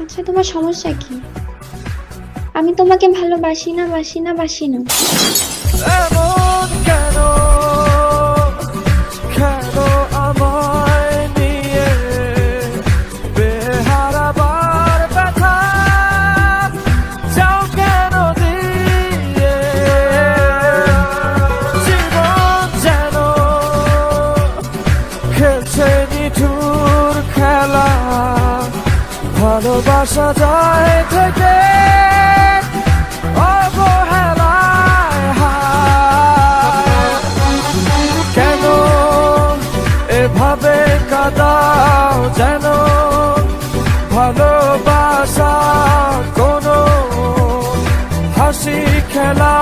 আচ্ছা তোমার সমস্যা কি? আমি তোমাকে ভালোবাসি না বাসি না বাসি না। নিঠুর খেলা ভালোবাসা যায় থেকে যেন? ভালোবাসা কোনো হাসি খেলা